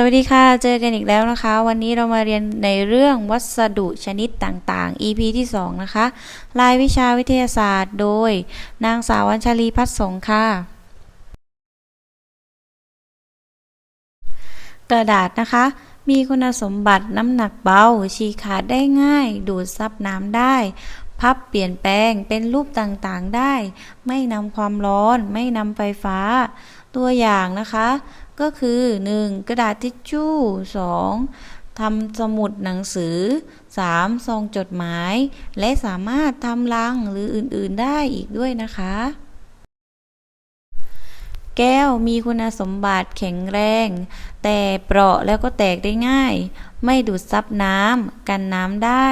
สวัสดีค่ะ เจอกันอีกแล้วนะคะ วันนี้เรามาเรียนในเรื่องวัสดุชนิดต่างๆ EP ที่ 2 นะคะ รายวิชาวิทยาศาสตร์โดย นางสาววัญชลีพัฒสงฆ์ค่ะ กระดาษนะคะ มีคุณสมบัติน้ำหนักเบา ฉีกขาดได้ง่าย ดูดซับน้ำได้ พับเปลี่ยนแปลงเป็นรูปต่างๆได้ ไม่นำความร้อน ไม่นำไฟฟ้า ตัวอย่างนะคะ ก็คือ 1. กระดาษทิชชู่ 2. ทำสมุดหนังสือ 3. ซองจดหมาย และสามารถทำลังหรืออื่นๆได้อีกด้วยนะคะ แก้วมีคุณสมบัติแข็งแรง แต่เปราะแล้วก็แตกได้ง่าย ไม่ดูดซับน้ำกันน้ำได้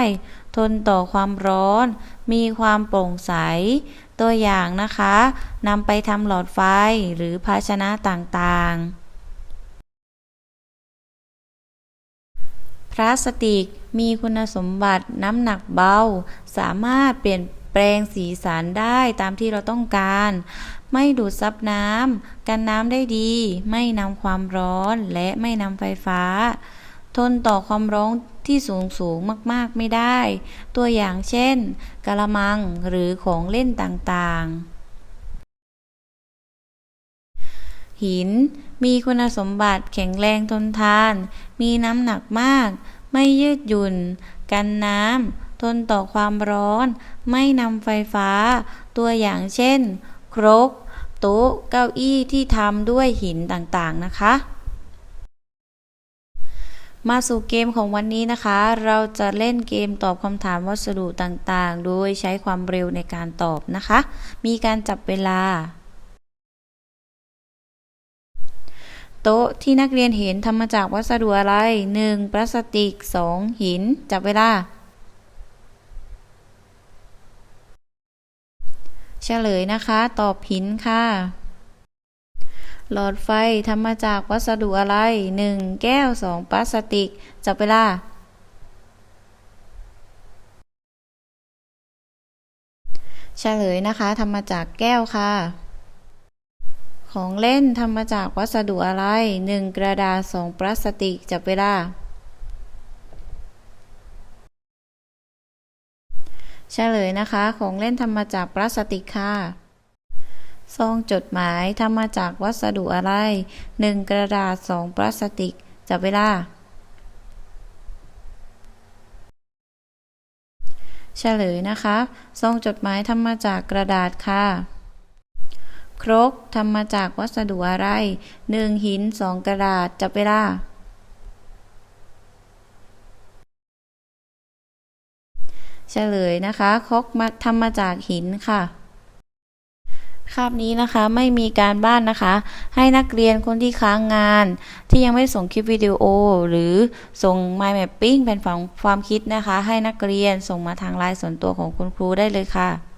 ทนต่อความร้อน มีความโปร่งใสตัวอย่างนะคะนำไปทำหลอดไฟหรือภาชนะต่างๆ พลาสติกมีคุณสมบัติน้ำหนักเบา สามารถเปลี่ยนแปลงสีสันได้ตามที่เราต้องการ ไม่ดูดซับน้ำกันน้ำได้ดี ไม่นำความร้อนและไม่นำไฟฟ้า ทนต่อความร้อนที่สูงสูงมาก ๆ ไม่ได้ ตัวอย่างเช่นกะละมังหรือของเล่นต่างๆ หิน มีคุณสมบัติแข็งแรงทนทาน มีน้ำหนักมาก ไม่ยืดหยุ่น กันน้ำ ทนต่อความร้อน ไม่นำไฟฟ้า ตัวอย่างเช่น ครก โต๊ะ เก้าอี้ที่ทำด้วยหินต่างๆนะคะมาสู่เกมของวันนี้นะคะ เราจะเล่นเกมตอบคำถามวัสดุต่างๆ โดยใช้ความเร็วในการตอบนะคะ มีการจับเวลา โต๊ะที่นักเรียนเห็นทำมาจากวัสดุอะไร 1. พลาสติก 2. หิน จับเวลา เฉลยนะคะ ตอบหินค่ะ หลอดไฟทำมาจากวัสดุอะไร 1. แก้ว 2. พลาสติก จับเวลาเฉลยนะคะทำมาจากแก้วค่ะ ของเล่นทำมาจากวัสดุอะไร 1. กระดาษ 2. พลาสติก จับเวลา เฉลยนะคะ ของเล่นทำมาจากพลาสติกค่ะ ซองจดหมายทำมาจากวัสดุอะไร 1. กระดาษ 2. พลาสติก จับเวลา เฉลยนะคะ ซองจดหมายทำมาจากกระดาษค่ะ ครกทำมาจากวัสดุอะไร 1. หิน 2. กระดาษจับเวลาเฉลยนะคะครกมาทำมาจากหินค่ะคาบนี้นะคะไม่มีการบ้านนะคะ ให้นักเรียนคนที่ค้างงาน ที่ยังไม่ส่งคลิปวิดีโอ หรือส่ง My Mapping เป็นฝังความคิดนะคะ ให้นักเรียนส่งมาทางไลน์ส่วนตัวของคุณครูได้เลยค่ะ